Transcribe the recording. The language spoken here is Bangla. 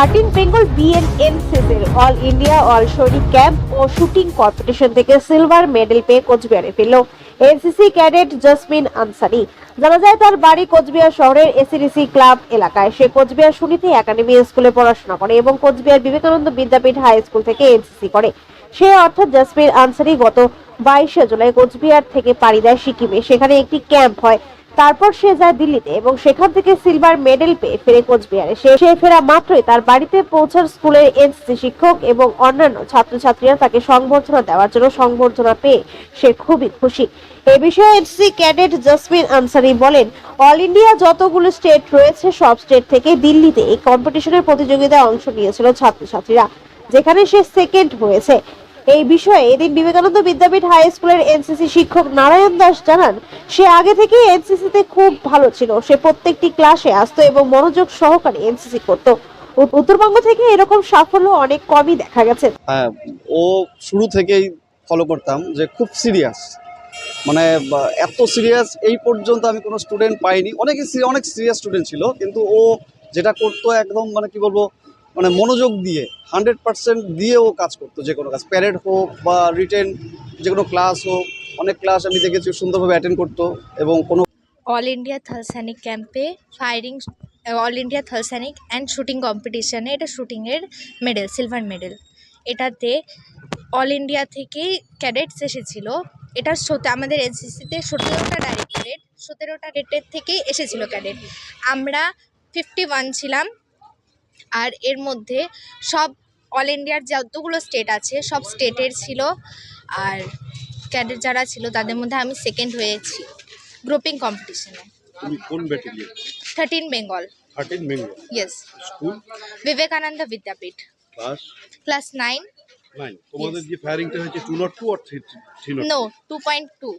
থার্টিন বেঙ্গল বিএনএনসিসির অল ইন্ডিয়া অল সৈনিক ক্যাম্প ও শুটিং কম্পিটিশন থেকে সিলভার মেডেল পেয়ে কোচবিহারে ফিরল। এনসিসি ক্যাডেট জসমিন আনসারি জানা যায়, তার বাড়ি কোচবিহার শহরের এসিডিসি ক্লাব এলাকায়। সে কোচবিহার সুনীতি একাডেমি স্কুলে পড়াশোনা করে এবং কোচবিহার বিবেকানন্দ বিদ্যাপীঠ হাই স্কুল থেকে এনসিসি করে। সে অর্থাৎ জসমিন আনসারি গত বাইশে জুলাই কোচবিহার থেকে পাড়ি দেয় সিকিমে। সেখানে একটি ক্যাম্প হয়। তারপর সে যায় দিল্লিতে এবং সেখান থেকে সিলভার মেডেল পেয়ে ফেরে কোচবিহারে। সে সে ফেরা মাত্রই তার বাড়িতে পৌঁছার স্কুলের এনসিসি শিক্ষক এবং অন্যান্য ছাত্রছাত্রীরা তাকে সংবর্ধনা দেওয়ার জন্য সংবর্ধনা পেয়ে সে খুবই খুশি। এ বিষয়ে এনসিসি ক্যাডেট জসমিন আনসারি বলেন, অল ইন্ডিয়া যতগুলো স্টেট রয়েছে, সব স্টেট থেকে দিল্লিতে এই কম্পিটিশনের প্রতিযোগিতায় অংশ নিয়েছিল ছাত্রছাত্রীরা, যেখানে সে সেকেন্ড হয়েছে। এই বিষয়ে এদিন বিবেকানন্দ বিদ্যাপীঠ হাই স্কুলের এনসিসি শিক্ষক নারায়ণ দাস জানান, সে আগে থেকে এনসিসি তে খুব ভালো ছিল। সে প্রত্যেকটি ক্লাসে আসতো এবং মনোযোগ সহকারে এনসিসি করত। উত্তরবঙ্গ থেকে এরকম সাফল্য অনেক কমই দেখা গেছে। হ্যাঁ ও শুরু থেকেই ফলো করতাম যে খুব সিরিয়াস মানে এত সিরিয়াস এই পর্যন্ত আমি কোনো স্টুডেন্ট পাইনি। অনেকে অনেক সিরিয়াস স্টুডেন্ট ছিল, কিন্তু ও যেটা করতো একদম মানে কি বলব মানে মনোযোগ দিয়ে হান্ড্রেড পার্সেন্ট দিয়েও কাজ করতো যে কোনো কাজ। প্যারেড হোক বা রিটেন যে কোনো ক্লাস হোক, অনেক ক্লাস আমি দেখেছি সুন্দরভাবে অ্যাটেন্ড করতো এবং কোনো অল ইন্ডিয়া থালসানিক ক্যাম্পে firing all India থালসানিক and shooting কম্পিটিশানে এটা শুটিংয়ের মেডেল সিলভার মেডেল এটাতে অল ইন্ডিয়া থেকে ক্যাডেটস এসেছিল। এটা সতে, আমাদের এনসিসিতে সতেরোটা ডাইরেক্টরেট সতেরোটা ডেটের থেকে এসেছিল ক্যাডেট আমরা ফিফটি ওয়ান ছিলাম আর এর মধ্যে সব অল ইন্ডিয়ার যতগুলো স্টেট আছে সব স্টেটের ছিল। আর ক্যাডেট যারা ছিল তাদের মধ্যে আমি সেকেন্ড হয়েছি গ্রুপিং কম্পিটিশনে তুমি কোন battalion thirteen Bengal thirteen Bengal yes school Vivekananda Vidyapith class class nine nine তোমাদের যে ফায়ারিংটা হয়েছে two not two R three no two point two